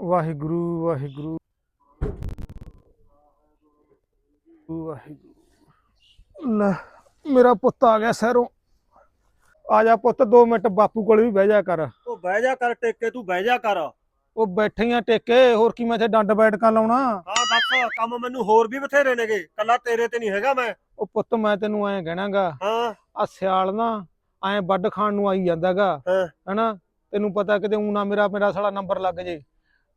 ਵਾਹਿਗੁਰੂ ਵਾਹਿਗੁਰੂ। ਵਾਹਿਗੁਰੂ। ਲੈ ਮੇਰਾ ਪੁੱਤ ਆ ਗਿਆ ਸਹਿਰੋਂ। ਆ ਜਾ ਪੁੱਤ 2 ਮਿੰਟ ਬਾਪੂ ਕੋਲ ਵੀ ਬਹਿ ਜਾ ਕਰ। ਉਹ ਬਹਿ ਜਾ ਕਰ ਟੇਕੇ ਤੂੰ ਬਹਿ ਜਾ ਕਰ। ਹਾਂ ਉਹ ਬੈਠੀਆਂ ਟੇਕੇ ਹੋਰ ਕੀ ਮੈਂ ਇੱਥੇ ਡੰਡ ਬੈਠਕਾਂ ਲਾਉਣਾ? ਦੱਸ ਕੰਮ ਮੈਨੂੰ ਹੋਰ ਵੀ ਬਥੇਰੇ ਨੇਗੇ। ਕੱਲਾ ਤੇਰੇ ਤੇ ਨਹੀਂ ਹੈਗਾ ਮੈਂ। ਉਹ ਪੁੱਤ ਮੈਂ ਤੈਨੂੰ ਐਂ ਕਹਿਣਾਗਾ ਹਾਂ। ਆ ਸਿਆਲ ਨਾ ਐਂ ਵੱਡ ਖਾਣ ਨੂੰ ਆਈ ਜਾਂਦਾਗਾ। ਹਾਂ। ਹੈਨਾ? ਤੈਨੂੰ ਪਤਾ ਕਿਤੇ ਊਂ ਨਾ ਮੇਰਾ ਮੇਰਾ ਸਾਲਾ ਨੰਬਰ ਲੱਗ ਜੇ।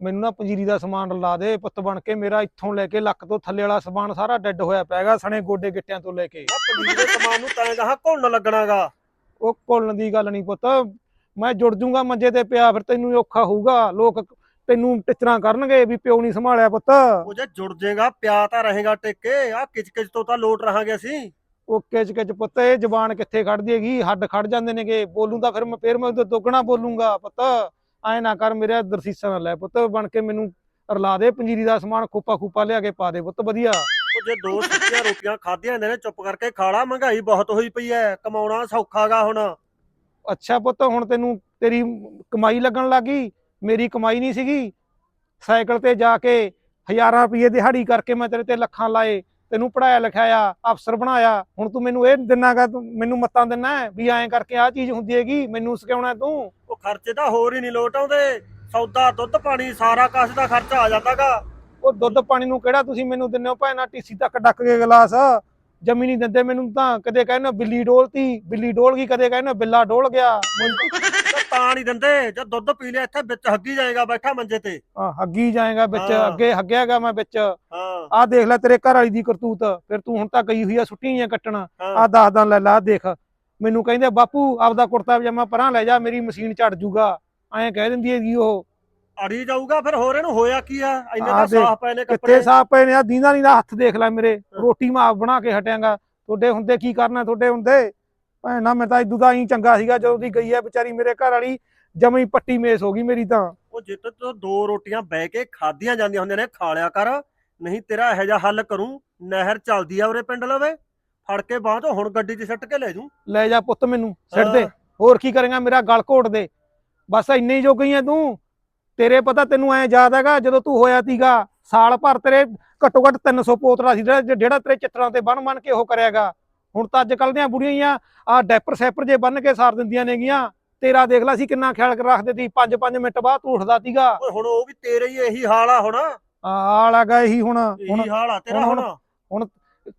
ਮੈਨੂੰ ਨਾ ਪੰਜੀਰੀ ਦਾ ਸਮਾਨ ਲਾ ਦੇ ਪੁੱਤ ਬਣ ਕੇ ਮੇਰਾ ਇੱਥੋਂ ਲੈ ਕੇ ਲੱਕ ਤੋਂ ਥੱਲੇ ਵਾਲਾ ਸਮਾਨ ਸਾਰਾ ਡੈੱਡ ਹੋਇਆ ਪੈਗਾ ਸਣੇ ਗੋਡੇ ਗਿੱਟਿਆਂ ਤੋਂ ਲੈ ਕੇ। ਆ ਪਨੀਰ ਦੇ ਸਮਾਨ ਨੂੰ ਤੈਂ ਕਹਾ ਘੁਲਣ ਲੱਗਣਾਗਾ। ਉਹ ਭੁੱਲਣ ਦੀ ਗੱਲ ਨਹੀਂ ਪੁੱਤ। ਮੈਂ ਜੁੜ ਜੂੰਗਾ ਮੰਜੇ ਤੇ ਪਿਆ ਫਿਰ ਤੈਨੂੰ ਔਖਾ ਹੋਊਗਾ। ਲੋਕ ਤੈਨੂੰ ਟਿਚਰਾਂ ਕਰਨਗੇ ਵੀ ਪਿਓ ਨਹੀਂ ਸੰਭਾਲਿਆ ਪੁੱਤ। ਉਹ ਜੇ ਜੁੜ ਜਾਏਗਾ ਪਿਆ ਤਾਂ ਰਹੇਗਾ ਟੇਕੇ। ਆ ਕਿਚ-ਕਿਚ ਤੋਂ ਤਾਂ ਲੋਟ ਰਹਾਂਗੇ ਅਸੀਂ। ਉਹ ਕਿਚ ਕਿਚ ਪੁੱਤ ਇਹ ਜ਼ਬਾਨ ਕਿੱਥੇ ਖੜਦੀ ਹੈਗੀ? ਹੱਡ ਖੜ ਜਾਂਦੇ ਨੇਗੇ। ਬੋਲੂੰ ਤਾਂ ਫਿਰ ਮੈਂ ਫਿਰ ਮੈਂ ਉਹਦੇ ਦੁੱਗਣਾ ਬੋਲੂੰਗਾ ਪੁੱਤ। ਐ ਨਾ ਕਰ ਮੇਰੇ ਦਰਸੀਸਾ ਨਾ ਲੈ ਪੁੱਤ ਬਣ ਕੇ ਮੈਨੂੰ ਰਲਾ ਦੇ ਪੰਜੀਰੀ ਦਾ ਸਮਾਨ ਖੋਪਾ ਖੂਪਾ ਲਿਆ ਕੇ ਪਾ ਦੇ ਪੁੱਤ ਵਧੀਆ। ਉਹ ਜੇ ਦੋ ਸੁੱਕੀਆਂ ਰੋਟੀਆਂ ਖਾਧੀਆਂ ਨੇ ਚੁੱਪ ਕਰਕੇ ਖਾ ਲਾ ਮਹਿੰਗਾਈ ਬਹੁਤ ਹੋਈ ਪਈ ਐ ਕਮਾਉਣਾ ਸੌਖਾਗਾ ਹੁਣ। ਅੱਛਾ ਪੁੱਤ ਹੁਣ ਤੈਨੂੰ ਤੇਰੀ ਕਮਾਈ ਲੱਗਣ ਲੱਗੀ ਮੇਰੀ ਕਮਾਈ ਨਹੀਂ ਸੀਗੀ। ਸਾਈਕਲ ਤੇ ਜਾ ਕੇ ਹਜ਼ਾਰਾਂ ਰੁਪਏ ਦਿਹਾੜੀ ਕਰਕੇ ਮੈਂ ਤੇਰੇ ਤੇ ਲੱਖਾਂ ਲਾਏ ਤੈਨੂੰ ਪੜਾਇਆ ਲਿਖਾਇਆ ਅਫਸਰ ਬਣਾਇਆ ਹੁਣ ਤੂੰ ਮੈਨੂੰ ਇਹ ਦਿਨਾਗਾ ਤੂੰ ਮੈਨੂੰ ਮੱਤਾਂ ਦਿੰਨਾ ਵੀ ਐਂ ਕਰਕੇ ਆਹ ਚੀਜ਼ ਹੁੰਦੀ ਹੈਗੀ ਮੈਨੂੰ ਸਿਖਾਉਣਾ ਤੂੰ। ਖਰਚੇ ਤਾਂ ਹੋਰ ਹੀ ਨਹੀਂ ਲੋਟ ਆਉਂਦੇ। ਸੌਦਾ ਦੁੱਧ ਪਾਣੀ ਸਾਰਾ ਕਾਸ਼ ਦਾ ਖਰਚਾ ਆ ਜਾਂਦਾਗਾ। ਉਹ ਦੁੱਧ ਪਾਣੀ ਨੂੰ ਕਿਹੜਾ ਤੁਸੀਂ ਮੈਨੂੰ ਦਿੰਦੇ ਹੋ ਨਾ ਟੀਸੀ ਤੱਕ ਡੱਕ ਕੇ ਗਲਾਸ। ਜਮੀ ਨਹੀਂ ਦਿੰਦੇ ਮੈਨੂੰ ਤਾਂ। ਕਦੇ ਕਹਿੰਦੇ ਬਿੱਲੀ ਡੋਲਤੀ ਬਿੱਲੀ ਡੋਲ ਗਈ ਕਦੇ ਕਹਿੰਦੇ ਬਿੱਲਾ ਡੋਲ ਗਿਆ। ਤਾਂ ਨਹੀਂ ਦਿੰਦੇ। ਜਦ ਦੁੱਧ ਪੀ ਲਿਆ ਇੱਥੇ ਵਿੱਚ ਹੱਗੀ ਜਾਏਗਾ ਬੈਠਾ ਮੰਜੇ ਤੇ। ਤਾਂ ਹੱਗੀ ਜਾਏਗਾ ਵਿੱਚ। ਹਾਂ। ਅੱਗੇ ਹੱਗਿਆਗਾ ਮੈਂ ਵਿੱਚ। ਹਾਂ। ਆਹ ਦੇਖ ਲੈ ਤੇਰੇ ਘਰ ਵਾਲੀ ਦੀ ਕਰਤੂਤ। ਫਿਰ ਤੂੰ ਹੁਣ ਤਾਂ ਗਈ ਹੋਈ ਆ ਛੁੱਟੀਆਂ ਕੱਟਣ। ਹਾਂ। ਆਹ ਦੱਸਦਾ ਲੈ ਲਾ ਆਹ ਦੇਖ। ਮੈਨੂੰ ਕਹਿੰਦੇ ਬਾਪੂ ਆਪਦਾ ਕੁੜਤਾ ਪਜਾਮਾ ਪਰਾਂ ਲੈ ਜਾ ਮੇਰੀ ਮਸ਼ੀਨ ਝੜ ਜੂਗਾ। ਐਂ ਕਹਿ ਦਿੰਦੀ ਹੈਗੀ ਉਹ। ਅੜੀ ਜਾਊਗਾ ਫਿਰ ਹੋਰ ਇਹਨੂੰ ਹੋਇਆ ਕੀ ਆ? ਇੰਨੇ ਤਾਂ ਸਾਫ਼ ਪਏ ਨੇ ਕਿੱਥੇ ਕੱਪੜੇ ਸਾਫ਼ ਪਏ ਨੇ ਆ ਦੀਂਦਾ ਨਹੀਂ ਦਾ ਹੱਥ ਦੇਖ ਲੈ ਮੇਰੇ। ਰੋਟੀ ਮੈਂ ਆਪ ਬਣਾ ਕੇ ਹਟਿਆਂਗਾ। ਤੁਹਾਡੇ ਹੁੰਦੇ ਕੀ ਕਰਨਾ ਤੁਹਾਡੇ ਹੁੰਦੇ? ਭੈਣਾ ਮੈਂ ਤਾਂ ਇਦੂ ਦਾ ਹੀ ਚੰਗਾ ਸੀਗਾ ਜਦੋਂ ਦੀ ਗਈ ਹੈ ਵਿਚਾਰੀ ਮੇਰੇ ਘਰ ਵਾਲੀ ਜਮੀ ਪੱਟੀ ਮੇਸ ਹੋ ਗਈ ਮੇਰੀ ਤਾਂ। ਉਹ ਜਿੱਤ ਤੋਂ ਦੋ ਰੋਟੀਆਂ ਬਹਿ ਕੇ ਖਾਧੀਆਂ ਜਾਂਦੀਆਂ ਹੁੰਦੀਆਂ ਨੇ ਖਾ ਲਿਆ ਕਰ। ਨਹੀਂ ਤੇਰਾ ਇਹੋ ਜਿਹਾ ਹੱਲ ਕਰੂੰ ਨਹਿਰ ਚੱਲਦੀ ਆ ਉਰੇ ਪਿੰਡ ਲਵੇ। ਫੜ ਕੇ ਬਾਹ ਤੋਂ ਹੁਣ ਗੱਡੀ 'ਚ ਸੱਟ ਕੇ ਲੈ ਜੂ। ਲੈ ਜਾ ਪੁੱਤ ਮੈਨੂੰ ਛੱਡ ਦੇ। ਹਾਂ। ਹੋਰ ਕੀ ਕਰੇਗਾ ਮੇਰਾ ਗਲ ਘੋਟ ਦੇ। ਬਸ ਇੰਨੇ ਹੀ ਜੋ ਗਈ ਐ ਤੂੰ। ਤੇਰੇ ਪਤਾ ਤੈਨੂੰ ਐ ਯਾਦ ਹੈਗਾ ਜਦੋਂ ਤੂੰ ਹੋਇਆ ਤੀਗਾ ਸਾਲ ਭਰ ਤੇਰੇ ਘੱਟੋ ਘੱਟ 300 ਪੋਤਰਾ ਸੀ ਜਿਹੜਾ ਜਿਹੜਾ ਤੇਰੇ ਚਿੱਤਰਾਂ ਤੇ ਬਨ ਬਨ ਕੇ ਉਹ ਕਰਿਆਗਾ। ਹੁਣ ਤਾਂ ਅੱਜ ਕੱਲ ਦੀਆਂ ਬੁੜੀਆਂ ਹੀ ਆ ਆ ਡੈਪਰ ਸੈਪਰ ਜੇ ਬੰਨ ਕੇ ਸਾਰ ਦਿੰਦੀਆਂ ਨੇਗੀਆਂ। ਤੇਰਾ ਦੇਖ ਲੈ ਸੀ ਕਿੰਨਾ ਖਿਆਲ ਰੱਖਦੇ ਸੀ। 5-5 ਮਿੰਟ ਬਾਅਦ ਤੂੰ ਉੱਠਦਾ ਤੀਗਾ। ਓਏ ਹੁਣ ਉਹ ਵੀ ਤੇਰੇ ਹੀ ਇਹੀ ਹਾਲ ਆ ਹੁਣ। ਆਲ ਹੈਗਾ ਇਹੀ ਹੁਣ। ਹੁਣ ਇਹੀ ਹਾਲ ਆ ਤੇਰਾ ਹੁਣ- ਹੁਣ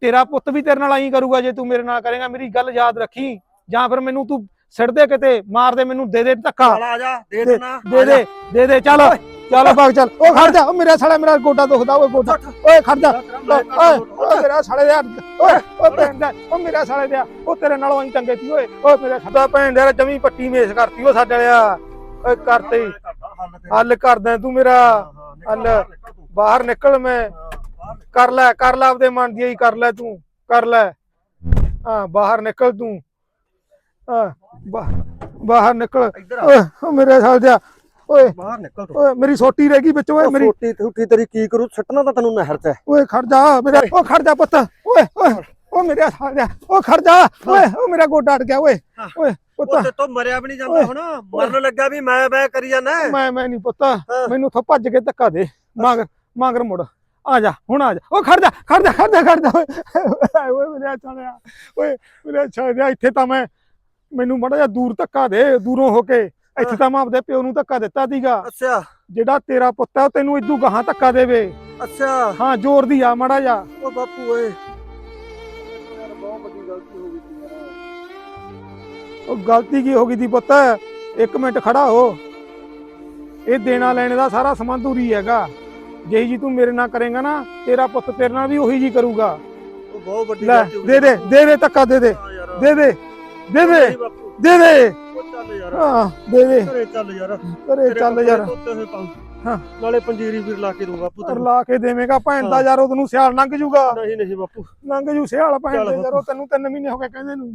ਤੇਰਾ ਪੁੱਤ ਵੀ ਤੇਰੇ ਨਾਲ ਆਈ ਕਰੂਗਾ ਜੇ ਤੂੰ ਮੇਰੇ ਨਾਲ ਕਰੇਗਾ। ਮੇਰੀ ਗੱਲ ਯਾਦ ਰੱਖੀ। ਜਾਂ ਫਿਰ ਮੈਨੂੰ ਤੂੰ ਸਿੱਟ ਦੇ ਕਿਤੇ ਮਾਰ ਦੇ ਮੈਨੂੰ ਦੇ ਦੇ ਧੱਕਾ। ਚੱਲ ਆ ਜਾ ਦੇ ਦੇ- ਦੇਣਾ ਦੇ ਦੇ ਦੇ ਦੇ ਚੱਲ। ਚੱਲ ਭਾਗ ਚੱਲ। ਉਹ ਖੜ ਜਾ। ਉਹ ਮੇਰਾ ਸਾਲਾ ਮੇਰਾ ਗੋਡਾ ਦੁਖਦਾ ਓਏ ਗੋਡਾ। ਓਏ ਖੜ ਜਾ। ਓਏ ਓਏ ਮੇਰਾ ਸਾਲੇ ਦਾ ਓਏ ਓਏ। ਭੈਣ ਦਾ ਉਹ ਮੇਰਾ ਸਾਲੇ ਦਾ ਉਹ ਤੇਰੇ ਨਾਲੋਂ ਆਈ ਚੰਗੇ ਸੀ ਓਏ। ਓਏ ਮੇਰੇ ਸਾਡਾ ਭੈਣ ਦਾ ਜਮੀ ਪੱਟੀ ਮੇਸ ਕਰਤੀ ਉਹ ਸਾਡੇ ਵਾਲਿਆ। ਓਏ ਕਰਤੇ ਹੱਲ ਕਰਦਾ ਤੂੰ ਮੇਰਾ। ਹੱਲ। ਬਾਹਰ ਨਿਕਲ ਮੈਂ। ਕਰ ਲੈ ਕਰ ਲੈ ਆਪਦੇ ਮਨ ਦੀ ਹੀ ਕਰ ਲੈ ਤੂੰ ਕਰ ਲੈ। ਹਾਂ ਬਾਹਰ ਨਿਕਲ ਤੂੰ। ਹਾਂ ਬਾ- ਬਾਹਰ ਨਿਕਲ। ਮੇਰੇ ਸਾਲ ਦਾ ਓਏ ਬਾਹਰ ਨਿਕਲ ਤੂੰ। ਓਏ ਮੇਰੀ ਸੋਟੀ ਰਹਿ ਗਈ ਵਿੱਚ ਓਏ ਮੇਰੀ ਛੋਟੀ ਛੋਟੀ ਤੇਰੀ ਕੀ ਕਰੂ? ਸੱਟਣਾ ਤਾਂ ਤੈਨੂੰ ਨਹਿਰ ਹੈ। ਓਏ ਖੜ ਜਾ ਮੇਰਾ ਓ ਖੜ ਜਾ ਪੁੱਤ। ਓਏ ਓਏ ਓ ਮੇਰੇ ਸਾਲ ਦਾ ਓ ਖੜ ਜਾ। ਓਏ ਓ ਮੇਰਾ ਗੋਡਾ ਅੜ ਗਿਆ ਓਏ। ਓਏ ਪੁੱਤ। ਤੇ ਤੋਂ ਮਰਿਆ ਵੀ ਨਹੀਂ ਜਾਂਦਾ। ਹੁਣ। ਮਰਨ ਲੱਗਾ ਵੀ ਮੈਂ ਮੈਂ ਕਰੀ ਜਾਂਦਾ। ਮੈਂ ਮੈਂ ਨਹੀਂ ਪੁੱਤ। ਮੈਨੂੰ ਥੋ ਭੱਜ ਕੇ ਧੱਕਾ ਦੇ। ਮਗਰ ਮਗਰ ਮੁੜ। ਆ ਜਾ ਹੁਣ ਆ ਜਾ। ਓ ਖੜ ਜਾ ਖੜ ਜਾ ਖੜ ਜਾ ਖੜ ਜਾ। ਓਏ ਮੇਰੇ ਸਾਲਿਆ ਓਏ ਮੇਰੇ ਸਾਲਿਆ ਇੱਥੇ ਤਾਂ ਮੈਂ ਮੈਨੂੰ ਮੜਾ ਜਾ ਦੂਰ ਧੱਕਾ ਦੇ ਦੂਰੋਂ ਹੋ ਕੇ। ਇੱਥੇ ਹਾਂ। ਤਾਂ ਮੈਂ ਆਪਦੇ ਪਿਓ ਨੂੰ ਧੱਕਾ ਦਿੱਤਾ ਸੀਗਾ। ਅੱਛਾ। ਜਿਹੜਾ ਤੇਰਾ ਪੁੱਤ ਆ ਉਹ ਤੈਨੂੰ ਇਦੂ ਗਾਹਾਂ ਧੱਕਾ ਦੇਵੇ। ਅੱਛਾ। ਹਾਂ ਜ਼ੋਰ ਦੀ ਆ ਮੜਾ ਜਾ ਉਹ ਬਾਪੂ ਓਏ। ਯਾਰ ਬਹੁਤ ਵੱਡੀ ਗਲਤੀ ਹੋ ਗਈ ਸੀ ਯਾਰ। ਉਹ ਗਲਤੀ ਕੀ ਹੋ ਗਈ ਦੀ ਪੁੱਤ? ਇੱਕ ਮਿੰਟ ਖੜਾ ਹੋ। ਇਹ ਦੇਣਾ ਲੈਣੇ ਦਾ ਸਾਰਾ ਸੰਬੰਧ ਉਰੀ ਹੈਗਾ। ਜਿਹੀ ਜੀ ਤੂੰ ਮੇਰੇ ਨਾਲ ਕਰੇਗਾ ਨਾ ਤੇਰਾ ਪੁੱਤ ਤੇਰੇ ਨਾਲ ਵੀ ਉਹੀ ਜੀ ਕਰੂਗਾ। ਉਹ ਬਹੁਤ ਵੱਡੀ ਲੈ ਗਲਤੀ ਹੋ ਗਈ। ਦੇ ਦੇ ਦੇ ਦੇ ਧੱਕਾ ਦੇ ਦੇ ਹਾਂ ਯਾਰ। ਦੇ ਦੇ ਦੇ ਦੇ ਨਹੀਂ ਬਾਪੂ। ਦੇ ਦੇ। ਉਹ ਚੱਲ ਯਾਰ। ਹਾਂ ਦੇ ਦੇ। ਘਰੇ ਚੱਲ ਯਾਰ। ਘਰੇ ਤੇਰੇ ਚੱਲ ਕੱਪੜੇ ਯਾਰ। ਧੋਤੇ ਹੋਏ ਪਾਉਂ ਹਾਂ। ਨਾਲੇ ਪੰਜੀਰੀ ਵੀਰ ਲਾ ਕੇ ਦੂੰ ਬਾਪੂ ਤੈਨੂੰ। ਲਾ ਕੇ ਦੇਵੇਂਗਾ ਭੈਣ ਦਾ। ਯਾਰ ਉਹਨੂੰ ਸਿਆਲ ਲੰਘ ਜੂਗਾ। ਨਹੀਂ ਨਹੀਂ ਬਾਪੂ। ਲੰਘ ਜੂ ਸਿਆਲ ਭੈਣ ਚੱਲ ਦੇ ਯਾਰ। ਉਹ ਤੈਨੂੰ ਮਹੀਨੇ ਹੋ ਗਏ ਕਹਿੰਦੇ ਨੂੰ।